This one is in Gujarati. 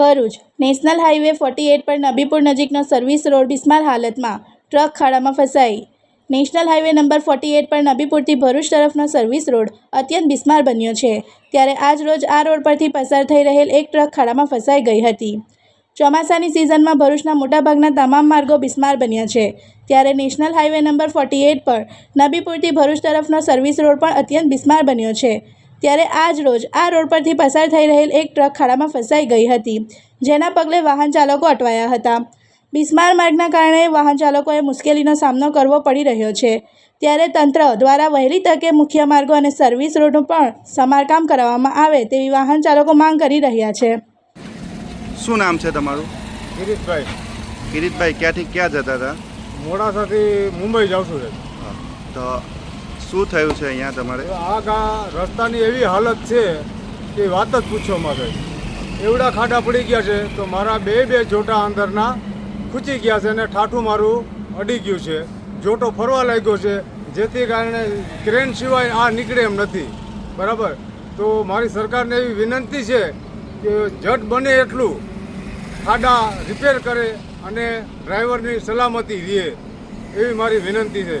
Bharuch national highway forty eight પર નબીપુર નજીકનો સર્વિસ રોડ બિસ્માર હાલતમાં ટ્રક ખાડામાં ફસાઈ. National highway number forty eight પર નબીપુરથી ભરૂચ તરફનો સર્વિસ રોડ અત્યંત બિસ્માર બન્યો છે, ત્યારે આજ રોજ આ રોડ પરથી પસાર થઈ રહેલ એક ટ્રક ખાડામાં ફસાઈ ગઈ હતી. ચોમાસાની સિઝનમાં ભરૂચના મોટાભાગના તમામ માર્ગો બિસ્માર બન્યા છે, ત્યારે national highway number forty eight પર નબીપુરથી ભરૂચ તરફનો સર્વિસ રોડ પણ અત્યંત બિસ્માર બન્યો છે ત્યારે આજ રોજ આ રોડ પરથી પસાર થઈ રહેલ એક ટ્રક ખાડામાં ફસાઈ ગઈ હતી જેના પગલે વાહન ચાલકો અટવાયા હતા. બિસ્માર માર્ગના કારણે વાહન ચાલકોએ મુશ્કેલીનો સામનો કરવો પડી રહ્યો છે. ત્યારે તંત્ર દ્વારા વહેલી તકે મુખ્ય માર્ગો અને સર્વિસ રોડનું પણ સમારકામ કરાવવામાં આવે તેવી વાહન ચાલકો માંગ કરી રહ્યા છે. શું નામ છે તમારું? ગિરીશભાઈ કિરીટભાઈ ક્યાંથી ક્યાં જતા હતા? મોડાસાથી મુંબઈ જાઉં છું. તો શું થયું છે અહીંયા તમારે? આ ગા રસ્તાની એવી હાલત છે કે વાત જ પૂછો મારે. એવડા ખાડા પડી ગયા છે તો મારા બે બે જોટા અંદરના ખૂચી ગયા છે અને ઠાઠું મારું અડી ગયું છે. જોટો ફરવા લાગ્યો છે, જેથી કારણે ક્રેન સિવાય આ નીકળે એમ નથી. બરાબર? તો મારી સરકારને એવી વિનંતી છે કે જટ બને એટલું ખાડા રિપેર કરે અને ડ્રાઈવરની સલામતી રહે. એવી મારી વિનંતી છે.